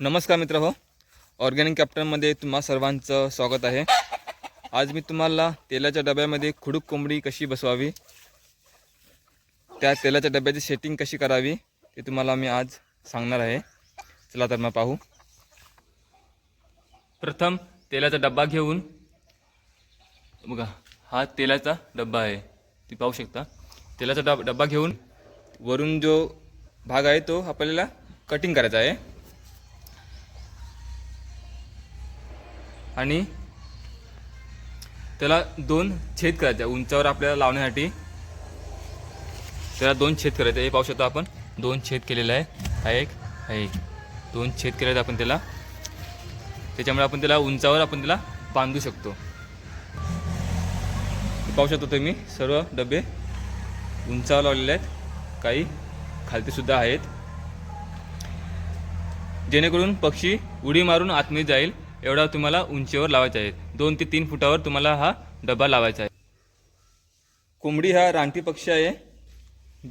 नमस्कार मित्र हो. ऑर्गॅनिक कॅप्टनमध्ये तुम्हा सर्वांचं स्वागत आहे. आज मी तुम्हाला तेलाच्या डब्यामध्ये खुडूक कोंबडी कशी बसवावी त्या तेलाच्या डब्याची सेटिंग कशी करावी ते तुम्हाला मी आज सांगणार आहे. चला तर मग पाहू. प्रथम तेलाचा डब्बा घेऊन बघा हा तेलाचा डब्बा आहे. ती पाहू शकता. तेलाचा डब डब्बा घेऊन वरून जो भाग आहे तो आपल्याला कटिंग करायचा आहे. आणि त्याला दोन छेद करायचे. आहे. उंचावर आपल्याला लावण्यासाठी त्याला दोन छेद करायचे. हे पाहू शकतो आपण. दोन छेद केलेला आहे. हा एक हा एक. दोन छेद केले आहेत आपण त्याला. त्याच्यामुळे आपण त्याला उंचावर आपण त्याला बांधू शकतो. पाहू शकतो तुम्ही. सर्व डबे उंचावर लावलेले आहेत. काही खालतीसुद्धा आहेत. जेणेकरून पक्षी उडी मारून आतमध्ये जाईल. एवढा तुम्हाला उंचीवर लावायचा आहे. दोन ते तीन फुटावर तुम्हाला हा डबा लावायचा आहे. कोंबडी हा रानटी पक्षी आहे.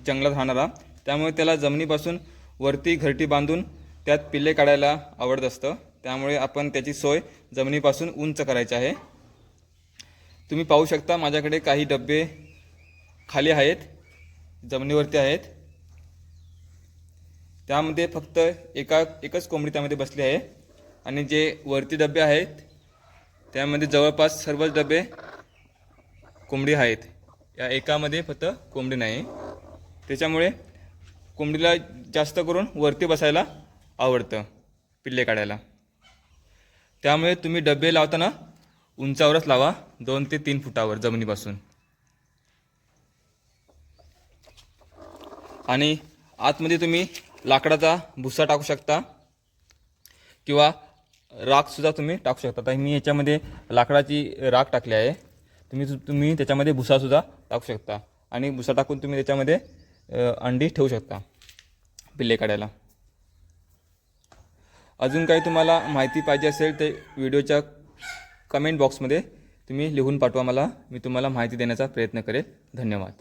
जंगलात राहणारा. त्यामुळे त्याला जमिनीपासून वरती घरटी बांधून त्यात पिल्ले काढायला आवडत असतं. त्यामुळे आपण त्याची सोय जमिनीपासून उंच करायची आहे. तुम्ही पाहू शकता माझ्याकडे काही डबे खाली आहेत. जमिनीवरती आहेत. त्यामध्ये फक्त एका एकच कोंबडी त्यामध्ये बसली आहे. आणि जे वरती डबे आहेत त्यामध्ये जवळपास सर्वच डबे कोंबडी आहेत. या एकामध्ये फक्त कोंबडी नाही. त्याच्यामुळे कोंबडीला जास्त करून वरती बसायला आवडतं पिल्ले काढायला. त्यामुळे तुम्ही डबे लावताना उंचावरच लावा दोन ते तीन फुटावर जमिनीपासून. आणि आतमध्ये तुम्ही लाकडाचा भुसा टाकू शकता किंवा राखसुद्धा तुम्ही टाकू शकता. तर मी याच्यामध्ये लाकडाची राख टाकली आहे. तुम्ही तुम्ही त्याच्यामध्ये भुसासुद्धा टाकू शकता. आणि भुसा टाकून तुम्ही त्याच्यामध्ये अंडी ठेवू शकता पिल्ले काढायला. अजून काही तुम्हाला माहिती पाहिजे असेल ते व्हिडिओच्या कमेंट बॉक्समध्ये तुम्ही लिहून पाठवा मला. मी तुम्हाला माहिती देण्याचा प्रयत्न करेल. धन्यवाद.